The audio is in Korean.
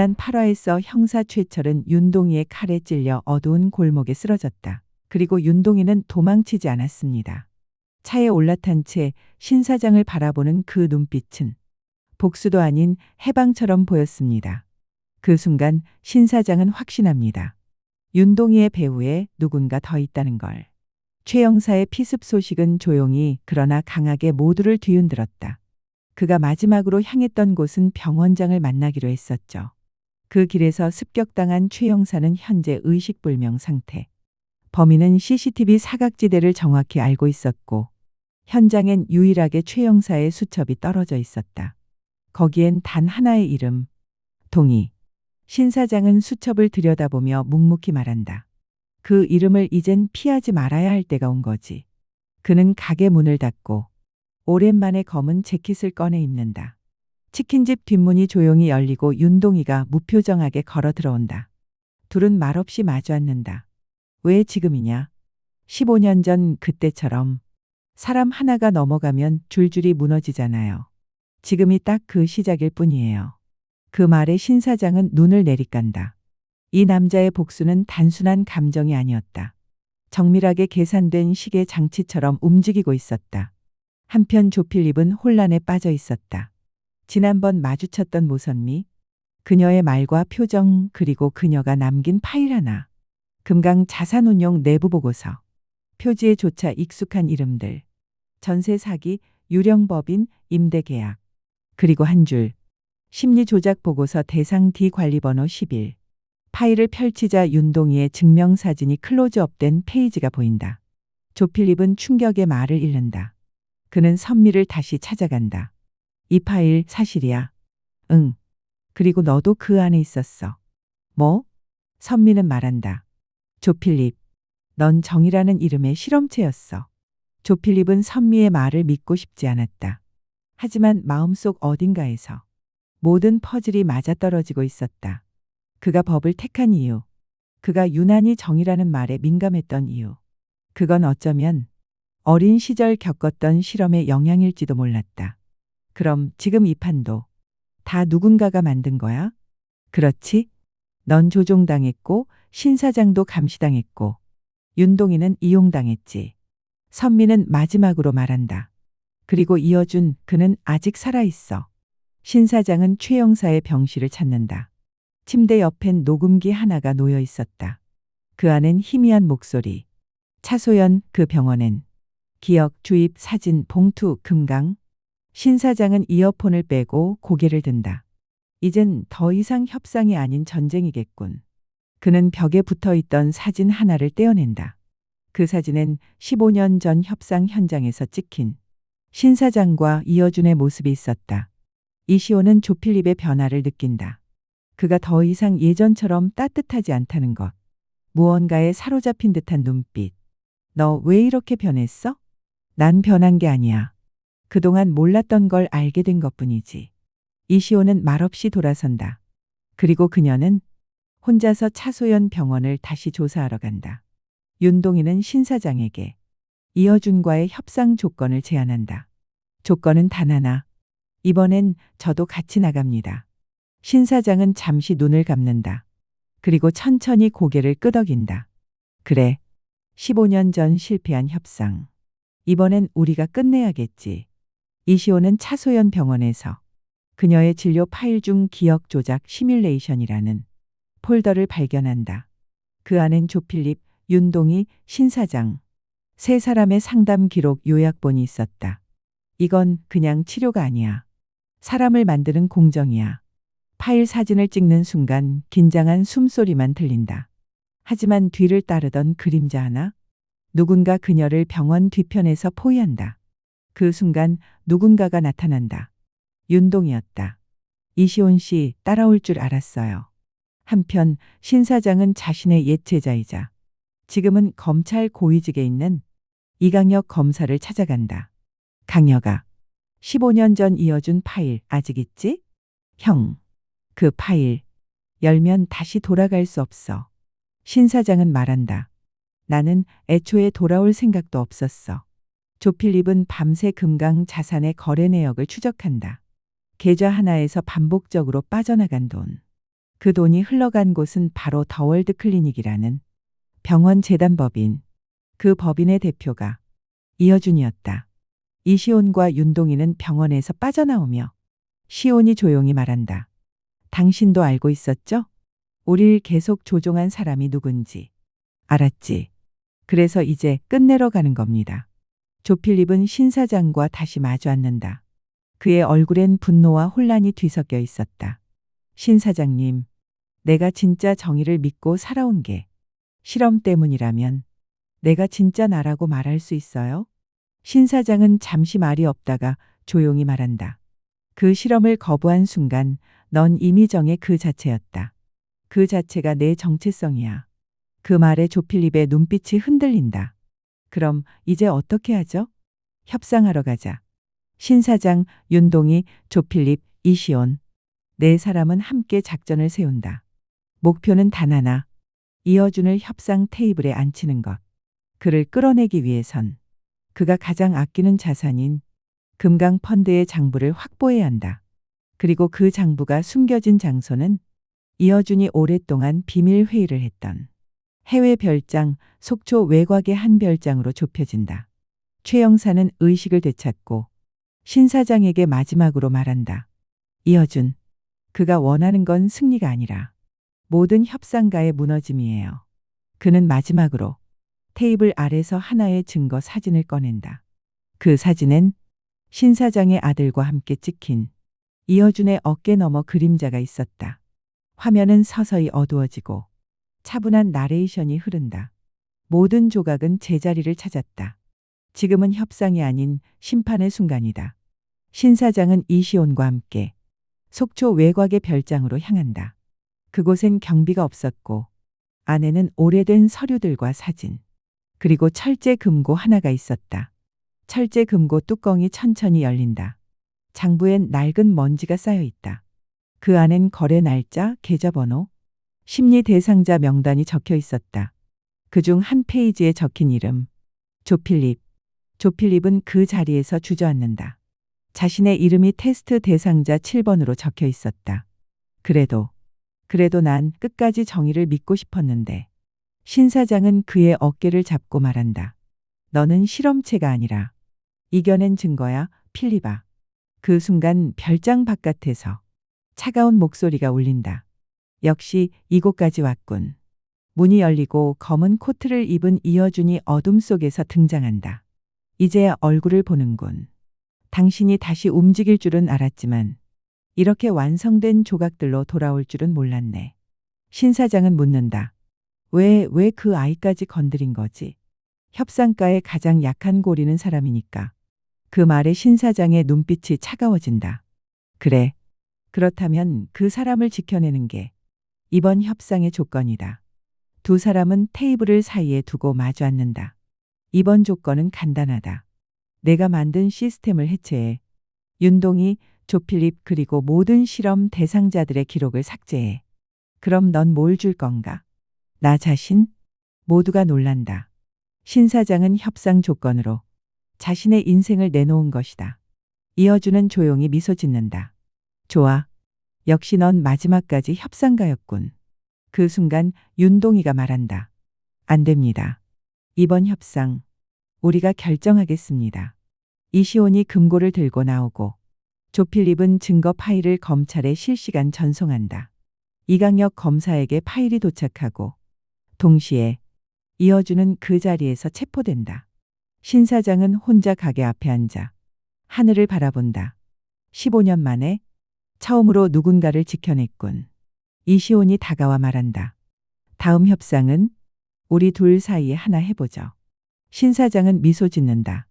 지난 8화에서 형사 최철은 윤동이의 칼에 찔려 어두운 골목에 쓰러졌다. 그리고 윤동이는 도망치지 않았습니다. 차에 올라탄 채 신 사장을 바라보는 그 눈빛은 복수도 아닌 해방처럼 보였습니다. 그 순간 신 사장은 확신합니다. 윤동이의 배후에 누군가 더 있다는 걸. 최 형사의 피습 소식은 조용히 그러나 강하게 모두를 뒤흔들었다. 그가 마지막으로 향했던 곳은 병원장을 만나기로 했었죠. 그 길에서 습격당한 최 형사는 현재 의식불명 상태. 범인은 CCTV 사각지대를 정확히 알고 있었고 현장엔 유일하게 최 형사의 수첩이 떨어져 있었다. 거기엔 단 하나의 이름. 동희. 신 사장은 수첩을 들여다보며 묵묵히 말한다. 그 이름을 이젠 피하지 말아야 할 때가 온 거지. 그는 가게 문을 닫고 오랜만에 검은 재킷을 꺼내 입는다. 치킨집 뒷문이 조용히 열리고 윤동이가 무표정하게 걸어 들어온다. 둘은 말없이 마주 앉는다. 왜 지금이냐? 15년 전 그때처럼 사람 하나가 넘어가면 줄줄이 무너지잖아요. 지금이 딱 그 시작일 뿐이에요. 그 말에 신 사장은 눈을 내리깐다. 이 남자의 복수는 단순한 감정이 아니었다. 정밀하게 계산된 시계 장치처럼 움직이고 있었다. 한편 조필립은 혼란에 빠져 있었다. 지난번 마주쳤던 모선미, 그녀의 말과 표정 그리고 그녀가 남긴 파일 하나, 금강 자산운용 내부 보고서, 표지에조차 익숙한 이름들, 전세 사기, 유령법인, 임대 계약, 그리고 한 줄, 심리 조작 보고서 대상 D 관리번호 11. 파일을 펼치자 윤동이의 증명사진이 클로즈업된 페이지가 보인다. 조필립은 충격의 말을 잃는다. 그는 선미를 다시 찾아간다. 이 파일 사실이야. 응. 그리고 너도 그 안에 있었어. 뭐? 선미는 말한다. 조필립. 넌 정이라는 이름의 실험체였어. 조필립은 선미의 말을 믿고 싶지 않았다. 하지만 마음속 어딘가에서 모든 퍼즐이 맞아떨어지고 있었다. 그가 법을 택한 이유. 그가 유난히 정이라는 말에 민감했던 이유. 그건 어쩌면 어린 시절 겪었던 실험의 영향일지도 몰랐다. 그럼 지금 이 판도 다 누군가가 만든 거야? 그렇지? 넌 조종당했고 신사장도 감시당했고 윤동이는 이용당했지. 선미는 마지막으로 말한다. 그리고 이어준 그는 아직 살아있어. 신사장은 최 형사의 병실을 찾는다. 침대 옆엔 녹음기 하나가 놓여 있었다. 그 안엔 희미한 목소리. 차소연 그 병원엔 기억, 주입, 사진, 봉투, 금강. 신 사장은 이어폰을 빼고 고개를 든다. 이젠 더 이상 협상이 아닌 전쟁이겠군. 그는 벽에 붙어 있던 사진 하나를 떼어낸다. 그 사진엔 15년 전 협상 현장에서 찍힌 신 사장과 이어준의 모습이 있었다. 이시오는 조필립의 변화를 느낀다. 그가 더 이상 예전처럼 따뜻하지 않다는 것. 무언가에 사로잡힌 듯한 눈빛. 너 왜 이렇게 변했어? 난 변한 게 아니야. 그동안 몰랐던 걸 알게 된 것 뿐이지. 이시오는 말없이 돌아선다. 그리고 그녀는 혼자서 차소연 병원을 다시 조사하러 간다. 윤동이는 신 사장에게 이어준과의 협상 조건을 제안한다. 조건은 단 하나. 이번엔 저도 같이 나갑니다. 신 사장은 잠시 눈을 감는다. 그리고 천천히 고개를 끄덕인다. 그래. 15년 전 실패한 협상. 이번엔 우리가 끝내야겠지. 이시오는 차소연 병원에서 그녀의 진료 파일 중 기억 조작 시뮬레이션이라는 폴더를 발견한다. 그 안엔 조필립, 윤동희, 신사장, 세 사람의 상담 기록 요약본이 있었다. 이건 그냥 치료가 아니야. 사람을 만드는 공정이야. 파일 사진을 찍는 순간 긴장한 숨소리만 들린다. 하지만 뒤를 따르던 그림자 하나, 누군가 그녀를 병원 뒤편에서 포위한다. 그 순간 누군가가 나타난다. 윤동이었다. 이시온 씨 따라올 줄 알았어요. 한편 신 사장은 자신의 옛 제자이자 지금은 검찰 고위직에 있는 이강혁 검사를 찾아간다. 강혁아, 15년 전 이어준 파일 아직 있지? 형, 그 파일 열면 다시 돌아갈 수 없어. 신 사장은 말한다. 나는 애초에 돌아올 생각도 없었어. 조필립은 밤새 금강 자산의 거래 내역을 추적한다. 계좌 하나에서 반복적으로 빠져나간 돈. 그 돈이 흘러간 곳은 바로 더월드 클리닉이라는 병원 재단 법인. 그 법인의 대표가 이어준이었다. 이시온과 윤동이는 병원에서 빠져나오며 시온이 조용히 말한다. 당신도 알고 있었죠? 우릴 계속 조종한 사람이 누군지. 알았지. 그래서 이제 끝내러 가는 겁니다. 조필립은 신 사장과 다시 마주 앉는다. 그의 얼굴엔 분노와 혼란이 뒤섞여 있었다. 신 사장님, 내가 진짜 정의를 믿고 살아온 게 실험 때문이라면 내가 진짜 나라고 말할 수 있어요? 신 사장은 잠시 말이 없다가 조용히 말한다. 그 실험을 거부한 순간 넌 이미 정의 그 자체였다. 그 자체가 내 정체성이야. 그 말에 조필립의 눈빛이 흔들린다. 그럼 이제 어떻게 하죠? 협상하러 가자. 신 사장, 윤동희, 조필립, 이시온. 네 사람은 함께 작전을 세운다. 목표는 단 하나. 이어준을 협상 테이블에 앉히는 것. 그를 끌어내기 위해선 그가 가장 아끼는 자산인 금강 펀드의 장부를 확보해야 한다. 그리고 그 장부가 숨겨진 장소는 이어준이 오랫동안 비밀 회의를 했던 해외 별장 속초 외곽의 한 별장으로 좁혀진다. 최 영사는 의식을 되찾고 신 사장에게 마지막으로 말한다. 이어준, 그가 원하는 건 승리가 아니라 모든 협상가의 무너짐이에요. 그는 마지막으로 테이블 아래서 하나의 증거 사진을 꺼낸다. 그 사진엔 신 사장의 아들과 함께 찍힌 이어준의 어깨 너머 그림자가 있었다. 화면은 서서히 어두워지고 차분한 나레이션이 흐른다. 모든 조각은 제자리를 찾았다. 지금은 협상이 아닌 심판의 순간이다. 신 사장은 이시온과 함께 속초 외곽의 별장으로 향한다. 그곳엔 경비가 없었고 안에는 오래된 서류들과 사진 그리고 철제 금고 하나가 있었다. 철제 금고 뚜껑이 천천히 열린다. 장부엔 낡은 먼지가 쌓여 있다. 그 안엔 거래 날짜, 계좌번호, 심리 대상자 명단이 적혀 있었다. 그 중 한 페이지에 적힌 이름, 조필립. 조필립은 그 자리에서 주저앉는다. 자신의 이름이 테스트 대상자 7번으로 적혀 있었다. 그래도, 그래도 난 끝까지 정의를 믿고 싶었는데, 신 사장은 그의 어깨를 잡고 말한다. 너는 실험체가 아니라 이겨낸 증거야, 필리바. 그 순간 별장 바깥에서 차가운 목소리가 울린다. 역시 이곳까지 왔군. 문이 열리고 검은 코트를 입은 이어준이 어둠 속에서 등장한다. 이제야 얼굴을 보는군. 당신이 다시 움직일 줄은 알았지만 이렇게 완성된 조각들로 돌아올 줄은 몰랐네. 신 사장은 묻는다. 왜, 왜 그 아이까지 건드린 거지? 협상가의 가장 약한 고리는 사람이니까. 그 말에 신 사장의 눈빛이 차가워진다. 그래. 그렇다면 그 사람을 지켜내는 게 이번 협상의 조건이다. 두 사람은 테이블을 사이에 두고 마주 앉는다. 이번 조건은 간단하다. 내가 만든 시스템을 해체해 윤동이, 조필립 그리고 모든 실험 대상자들의 기록을 삭제해. 그럼 넌 뭘 줄 건가? 나 자신? 모두가 놀란다. 신 사장은 협상 조건으로 자신의 인생을 내놓은 것이다. 이어주는 조용히 미소 짓는다. 좋아. 역시 넌 마지막까지 협상가였군. 그 순간 윤동이가 말한다. 안 됩니다. 이번 협상 우리가 결정하겠습니다. 이시온이 금고를 들고 나오고 조필립은 증거 파일을 검찰에 실시간 전송한다. 이강혁 검사에게 파일이 도착하고 동시에 이어주는 그 자리에서 체포된다. 신 사장은 혼자 가게 앞에 앉아 하늘을 바라본다. 15년 만에 처음으로 누군가를 지켜냈군. 이시온이 다가와 말한다. 다음 협상은 우리 둘 사이에 하나 해보죠. 신 사장은 미소 짓는다.